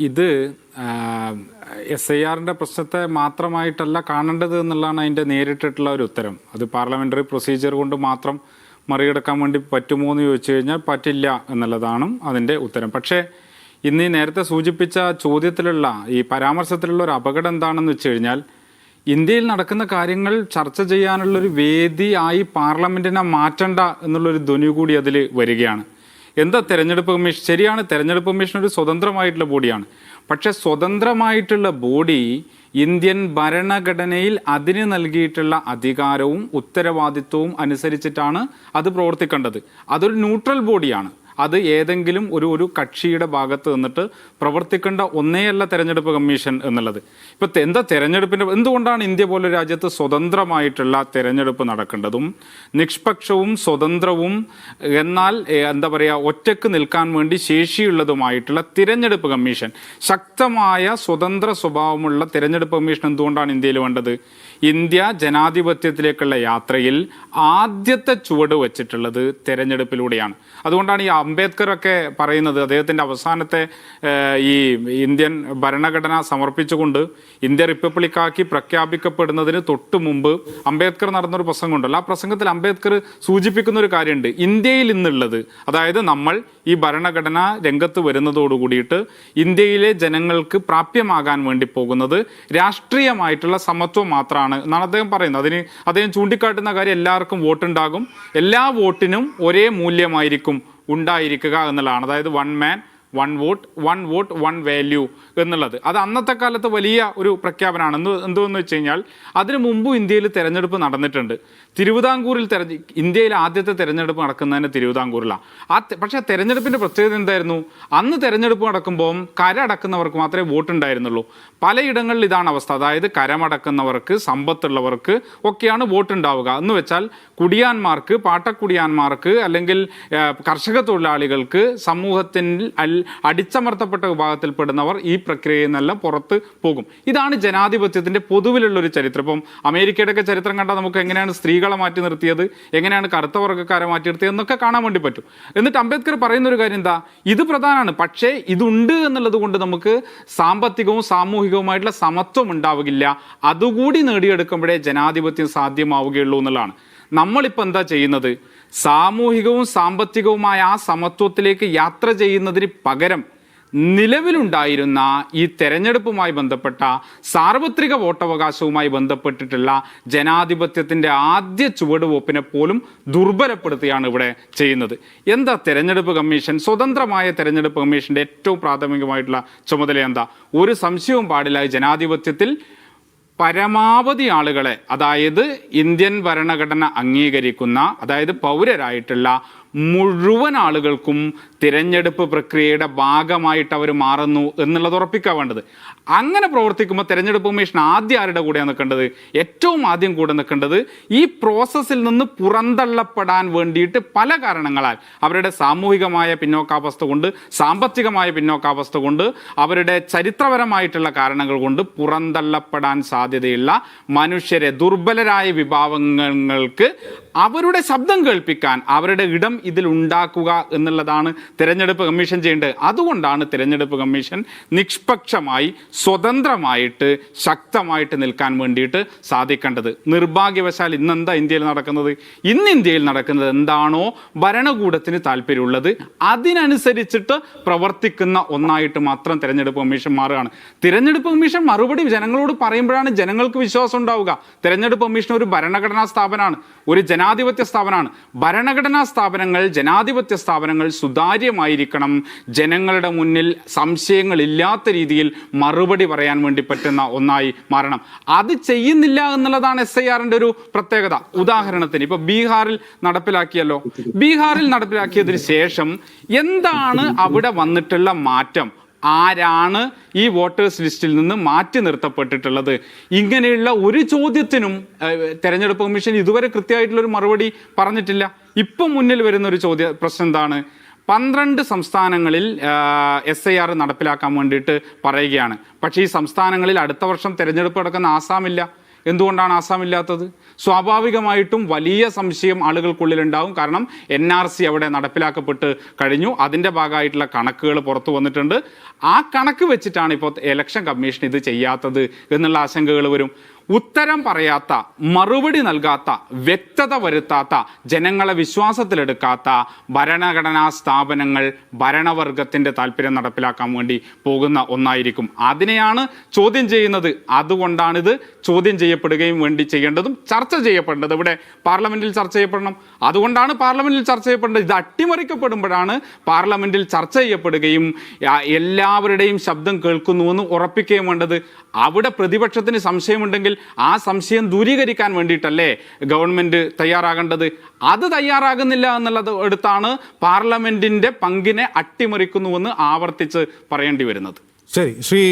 ഇത് S I ആറിന്റെ പ്രശ്നത്തെ മാത്രമായിട്ടല്ല കാണേണ്ടത് എന്നുള്ളതാണ് അതിന്റെ നേരിട്ടിട്ടുള്ള ഒരു ഉത്തരം. അത് പാർലമെന്ററി പ്രൊസീജിയർ കൊണ്ട് മാത്രം മറികടക്കാൻ വേണ്ടി പറ്റുമോ എന്ന് ചോദിച്ചു കഴിഞ്ഞാൽ പറ്റില്ല എന്നുള്ളതാണ് അതിന്റെ ഉത്തരം. പക്ഷേ ഇന്ന് നേരത്തെ സൂചിപ്പിച്ച ചോദ്യത്തിലുള്ള ഈ പരാമർശത്തിലുള്ള ഒരു അപകടം എന്താണെന്ന് വെച്ച് കഴിഞ്ഞാൽ ഇന്ത്യയിൽ നടക്കുന്ന കാര്യങ്ങൾ ചർച്ച ചെയ്യാനുള്ളൊരു വേദിയായി പാർലമെന്റിനെ മാറ്റണ്ട എന്നുള്ളൊരു ധ്വനി കൂടി അതിൽ വരികയാണ്. എന്താ തെരഞ്ഞെടുപ്പ് കമ്മീഷൻ? ശരിയാണ് തെരഞ്ഞെടുപ്പ് കമ്മീഷൻ ഒരു സ്വതന്ത്രമായിട്ടുള്ള ബോഡിയാണ്. പക്ഷെ സ്വതന്ത്രമായിട്ടുള്ള ബോഡി ഇന്ത്യൻ ഭരണഘടനയിൽ അതിന് നൽകിയിട്ടുള്ള അധികാരവും ഉത്തരവാദിത്വവും അനുസരിച്ചിട്ടാണ് അത് പ്രവർത്തിക്കേണ്ടത്. അതൊരു ന്യൂട്രൽ ബോഡിയാണ്. അത് ഏതെങ്കിലും ഒരു ഒരു കക്ഷിയുടെ ഭാഗത്ത് നിന്നിട്ട് പ്രവർത്തിക്കേണ്ട ഒന്നേയല്ല തെരഞ്ഞെടുപ്പ് കമ്മീഷൻ എന്നുള്ളത്. ഇപ്പൊ എന്താ തെരഞ്ഞെടുപ്പിന്റെ എന്തുകൊണ്ടാണ് ഇന്ത്യ പോലെ രാജ്യത്ത് സ്വതന്ത്രമായിട്ടുള്ള തെരഞ്ഞെടുപ്പ് നടക്കേണ്ടതും നിഷ്പക്ഷവും സ്വതന്ത്രവും എന്നാൽ എന്താ പറയുക ഒറ്റയ്ക്ക് നിൽക്കാൻ വേണ്ടി ശേഷിയുള്ളതുമായിട്ടുള്ള തിരഞ്ഞെടുപ്പ് കമ്മീഷൻ? ശക്തമായ സ്വതന്ത്ര സ്വഭാവമുള്ള തിരഞ്ഞെടുപ്പ് കമ്മീഷൻ എന്തുകൊണ്ടാണ് ഇന്ത്യയിൽ വേണ്ടത്? ഇന്ത്യ ജനാധിപത്യത്തിലേക്കുള്ള യാത്രയിൽ ആദ്യത്തെ ചുവട് വച്ചിട്ടുള്ളത് തെരഞ്ഞെടുപ്പിലൂടെയാണ്. അതുകൊണ്ടാണ് ഈ അംബേദ്കർ ഒക്കെ പറയുന്നത് അദ്ദേഹത്തിന്റെ അവസാനത്തെ ഈ ഇന്ത്യൻ ഭരണഘടന സമർപ്പിച്ചുകൊണ്ട് ഇന്ത്യ റിപ്പബ്ലിക്കാക്കി പ്രഖ്യാപിക്കപ്പെടുന്നതിന് തൊട്ട് മുമ്പ് അംബേദ്കർ നടന്നൊരു പ്രസംഗമുണ്ടല്ലോ. ആ പ്രസംഗത്തിൽ അംബേദ്കർ സൂചിപ്പിക്കുന്ന ഒരു കാര്യമുണ്ട്. ഇന്ത്യയിൽ ഇന്നുള്ളത് അതായത് നമ്മൾ ഈ ഭരണഘടന രംഗത്ത് വരുന്നതോടു കൂടിയിട്ട് ഇന്ത്യയിലെ ജനങ്ങൾക്ക് പ്രാപ്യമാകാൻ വേണ്ടി പോകുന്നത് രാഷ്ട്രീയമായിട്ടുള്ള സമത്വം മാത്രമാണ് എന്നാണ് അദ്ദേഹം പറയുന്നത്. അതിന് അദ്ദേഹം ചൂണ്ടിക്കാട്ടുന്ന കാര്യം എല്ലാവർക്കും വോട്ടുണ്ടാകും. എല്ലാ വോട്ടിനും ഒരേ മൂല്യമായിരിക്കും ഉണ്ടായിരിക്കുക എന്നുള്ളതാണ്. അതായത് one man one vote one vote one value എന്നുള്ളത്. അത് അന്നത്തെ കാലത്ത് വലിയ ഒരു പ്രഖ്യാപനമാണ്. എന്ന് എന്തോന്ന് വെച്ച് കഴിഞ്ഞാൽ അതിനു മുമ്പും ഇന്ത്യയിൽ തെരഞ്ഞെടുപ്പ് നടന്നിട്ടുണ്ട്. തിരുവിതാംകൂറിൽ തെരഞ്ഞ ഇന്ത്യയിൽ ആദ്യത്തെ തെരഞ്ഞെടുപ്പ് നടക്കുന്നതിന് തിരുവിതാംകൂറിലാണ്. ആ പക്ഷേ തെരഞ്ഞെടുപ്പിന്റെ പ്രത്യേകത എന്തായിരുന്നു? അന്ന് തെരഞ്ഞെടുപ്പ് നടക്കുമ്പോൾ കരടക്കുന്നവർക്ക് മാത്രമേ വോട്ട് ഉണ്ടായിരുന്നുള്ളൂ. പലയിടങ്ങളിൽ ഇതാണ് അവസ്ഥ. അതായത് കരമടക്കുന്നവർക്ക് സമ്പത്തുള്ളവർക്ക് ഒക്കെയാണ് വോട്ട് ഉണ്ടാവുക. എന്ന് വെച്ചാൽ കുടിയാന്മാർക്ക് പാട്ടക്കുടിയാന്മാർക്ക് അല്ലെങ്കിൽ കർഷക തൊഴിലാളികൾക്ക് സമൂഹത്തിൽ അടിച്ചമർത്തപ്പെട്ട വിഭാഗത്തിൽപ്പെടുന്നവർ ഈ പ്രക്രിയയിൽ നിന്നെല്ലാം പുറത്ത് പോകും. ഇതാണ് ജനാധിപത്യത്തിന്റെ പൊതുവിലുള്ള ഒരു ചരിത്രം. ഇപ്പം അമേരിക്കയുടെ ഒക്കെ ചരിത്രം കണ്ടാൽ നമുക്ക് എങ്ങനെയാണ് സ്ത്രീകളെ മാറ്റി നിർത്തിയത് എങ്ങനെയാണ് കറുത്ത വർഗക്കാരെ മാറ്റി നിർത്തിയത് എന്നൊക്കെ കാണാൻ വേണ്ടി പറ്റും. എന്നിട്ട് അംബേദ്കർ പറയുന്ന ഒരു കാര്യം എന്താ? ഇത് പ്രധാനമാണ്. പക്ഷേ ഇതുണ്ട് എന്നുള്ളത് കൊണ്ട് നമുക്ക് സാമ്പത്തികവും സാമൂഹികവുമായിട്ടുള്ള സമത്വം ഉണ്ടാവുകയില്ല അതുകൂടി നേടിയെടുക്കുമ്പോഴേ ജനാധിപത്യം സാധ്യമാവുകയുള്ളൂ എന്നുള്ളതാണ്. നമ്മളിപ്പോൾ എന്താ ചെയ്യുന്നത്? സാമൂഹികവും സാമ്പത്തികവുമായ ആ സമത്വത്തിലേക്ക് യാത്ര ചെയ്യുന്നതിന് പകരം നിലവിലുണ്ടായിരുന്ന ഈ തെരഞ്ഞെടുപ്പുമായി ബന്ധപ്പെട്ട സാർവത്രിക വോട്ടവകാശവുമായി ബന്ധപ്പെട്ടിട്ടുള്ള ജനാധിപത്യത്തിന്റെ ആദ്യ ചുവടുവെപ്പിനെ പോലും ദുർബലപ്പെടുത്തുകയാണ് ഇവിടെ ചെയ്യുന്നത്. എന്താ തെരഞ്ഞെടുപ്പ് കമ്മീഷൻ? സ്വതന്ത്രമായ തെരഞ്ഞെടുപ്പ് കമ്മീഷന്റെ ഏറ്റവും പ്രാഥമികമായിട്ടുള്ള ചുമതല എന്താ? ഒരു സംശയവും പാടില്ല ജനാധിപത്യത്തിൽ പരമാവധി ആളുകളെ അതായത് ഇന്ത്യൻ ഭരണഘടന അംഗീകരിക്കുന്ന അതായത് പൗരരായിട്ടുള്ള മുഴുവൻ ആളുകൾക്കും തിരഞ്ഞെടുപ്പ് പ്രക്രിയയുടെ ഭാഗമായിട്ട് അവർ മാറുന്നു എന്നുള്ളത് ഉറപ്പിക്കാൻ വേണ്ടത് അങ്ങനെ പ്രവർത്തിക്കുമ്പോൾ തിരഞ്ഞെടുപ്പ് കമ്മീഷൻ ആദ്യം ആരുടെ കൂടെയാണ് നിൽക്കേണ്ടത്? ഏറ്റവും ആദ്യം കൂടെ നിൽക്കേണ്ടത് ഈ പ്രോസസ്സിൽ നിന്ന് പുറന്തള്ളപ്പെടാൻ വേണ്ടിയിട്ട് പല കാരണങ്ങളാൽ അവരുടെ സാമൂഹികമായ പിന്നോക്കാവസ്ഥ കൊണ്ട് സാമ്പത്തികമായ പിന്നോക്കാവസ്ഥ കൊണ്ട് അവരുടെ ചരിത്രപരമായിട്ടുള്ള കാരണങ്ങൾ കൊണ്ട് പുറന്തള്ളപ്പെടാൻ സാധ്യതയുള്ള മനുഷ്യരെ ദുർബലരായ വിഭാഗങ്ങൾക്ക് അവരുടെ ശബ്ദം കേൾപ്പിക്കാൻ അവരുടെ ഇടം ഇതിൽ ഉണ്ടാക്കുക എന്നുള്ളതാണ് തിരഞ്ഞെടുപ്പ് കമ്മീഷൻ ചെയ്യേണ്ടത്. അതുകൊണ്ടാണ് തിരഞ്ഞെടുപ്പ് കമ്മീഷൻ നിഷ്പക്ഷമായി സ്വതന്ത്രമായിട്ട് ശക്തമായിട്ട് നിൽക്കാൻ വേണ്ടിയിട്ട് സാധിക്കേണ്ടത്. നിർഭാഗ്യവശാൽ ഇന്നെന്താ ഇന്ത്യയിൽ നടക്കുന്നത്? ഇന്ന് ഇന്ത്യയിൽ നടക്കുന്നത് എന്താണോ ഭരണകൂടത്തിന് താല്പര്യമുള്ളത് അതിനനുസരിച്ചിട്ട് പ്രവർത്തിക്കുന്ന ഒന്നായിട്ട് മാത്രം തിരഞ്ഞെടുപ്പ് കമ്മീഷൻ മാറുകയാണ്. തിരഞ്ഞെടുപ്പ് കമ്മീഷൻ മറുപടി ജനങ്ങളോട് പറയുമ്പോഴാണ് ജനങ്ങൾക്ക് വിശ്വാസം ഉണ്ടാവുക. തിരഞ്ഞെടുപ്പ് കമ്മീഷൻ ഒരു ഭരണഘടനാ സ്ഥാപനമാണ്. ഒരു ജനാധിപത്യ സ്ഥാപനമാണ്. ഭരണഘടനാ സ്ഥാപനങ്ങൾ ജനാധിപത്യ സ്ഥാപനങ്ങൾ സുതാര്യമായിരിക്കണം. ജനങ്ങളുടെ മുന്നിൽ സംശയങ്ങളില്ലാത്ത രീതിയിൽ മറുപടി പറയാൻ വേണ്ടി പറ്റുന്ന ഒന്നായി മാറണം. അത് ചെയ്യുന്നില്ല എന്നുള്ളതാണ് എസ് ഐ ആറിന്റെ ഒരു പ്രത്യേകത. ഉദാഹരണത്തിന് ഇപ്പൊ ബീഹാറിൽ നടപ്പിലാക്കിയല്ലോ. ബീഹാറിൽ നടപ്പിലാക്കിയതിന് ശേഷം എന്താണ് അവിടെ വന്നിട്ടുള്ള മാറ്റം? ആരാണ് ഈ വോട്ടേഴ്സ് ലിസ്റ്റിൽ നിന്ന് മാറ്റി നിർത്തപ്പെട്ടിട്ടുള്ളത്? ഇങ്ങനെയുള്ള ഒരു ചോദ്യത്തിനും തെരഞ്ഞെടുപ്പ് കമ്മീഷൻ ഇതുവരെ കൃത്യമായിട്ടുള്ള ഒരു മറുപടി പറഞ്ഞിട്ടില്ല. ഇപ്പം മുന്നിൽ വരുന്ന ഒരു ചോദ്യ പ്രശ്നം എന്താണ്? പന്ത്രണ്ട് സംസ്ഥാനങ്ങളിൽ എസ് ഐ ആർ നടപ്പിലാക്കാൻ വേണ്ടിയിട്ട് പറയുകയാണ്. പക്ഷേ ഈ സംസ്ഥാനങ്ങളിൽ അടുത്ത വർഷം തിരഞ്ഞെടുപ്പ് നടക്കുന്ന ആസാമില്ല. എന്തുകൊണ്ടാണ് ആസാം ഇല്ലാത്തത് സ്വാഭാവികമായിട്ടും വലിയ സംശയം ആളുകൾക്കുള്ളിലുണ്ടാവും. കാരണം എൻ ആർ സി അവിടെ നടപ്പിലാക്കപ്പെട്ട് കഴിഞ്ഞു. അതിന്റെ ഭാഗമായിട്ടുള്ള കണക്കുകൾ പുറത്തു വന്നിട്ടുണ്ട്. ആ കണക്ക് വെച്ചിട്ടാണ് ഇപ്പോൾ ഇലക്ഷൻ കമ്മീഷൻ ഇത് ചെയ്യാത്തത് എന്നുള്ള ആശങ്കകൾ വരും. ഉത്തരം പറയാത്ത മറുപടി നൽകാത്ത വ്യക്തത വരുത്താത്ത ജനങ്ങളെ വിശ്വാസത്തിലെടുക്കാത്ത ഭരണഘടനാ സ്ഥാപനങ്ങൾ ഭരണവർഗത്തിന്റെ താല്പര്യം നടപ്പിലാക്കാൻ വേണ്ടി പോകുന്ന ഒന്നായിരിക്കും. അതിനെയാണ് ചോദ്യം ചെയ്യുന്നത്. അതുകൊണ്ടാണിത് ചോദ്യം ചെയ്യപ്പെടുകയും വേണ്ടി ചെയ്യേണ്ടതും ചർച്ച ചെയ്യപ്പെടേണ്ടത്. ഇവിടെ പാർലമെന്റിൽ ചർച്ച ചെയ്യപ്പെടണം. അതുകൊണ്ടാണ് പാർലമെന്റിൽ ചർച്ച ചെയ്യപ്പെടേണ്ടത്. ഇത് അട്ടിമറിക്കപ്പെടുമ്പോഴാണ് പാർലമെന്റിൽ ചർച്ച ചെയ്യപ്പെടുകയും എല്ലാവരുടെയും ശബ്ദം കേൾക്കുന്നുവെന്ന് ഉറപ്പിക്കുകയും വേണ്ടത്. അവിടെ പ്രതിപക്ഷത്തിന് സംശയമുണ്ടെങ്കിൽ ആ സംശയം ദൂരീകരിക്കാൻ വേണ്ടിയിട്ടല്ലേ ഗവൺമെന്റ് തയ്യാറാകേണ്ടത്? അത് തയ്യാറാകുന്നില്ല എന്നുള്ളത് എടുത്താണ് പാർലമെന്റിന്റെ പങ്കിനെ അട്ടിമറിക്കുന്നുവെന്ന് ആവർത്തിച്ച് പറയേണ്ടി വരുന്നത്. ശരി ശ്രീ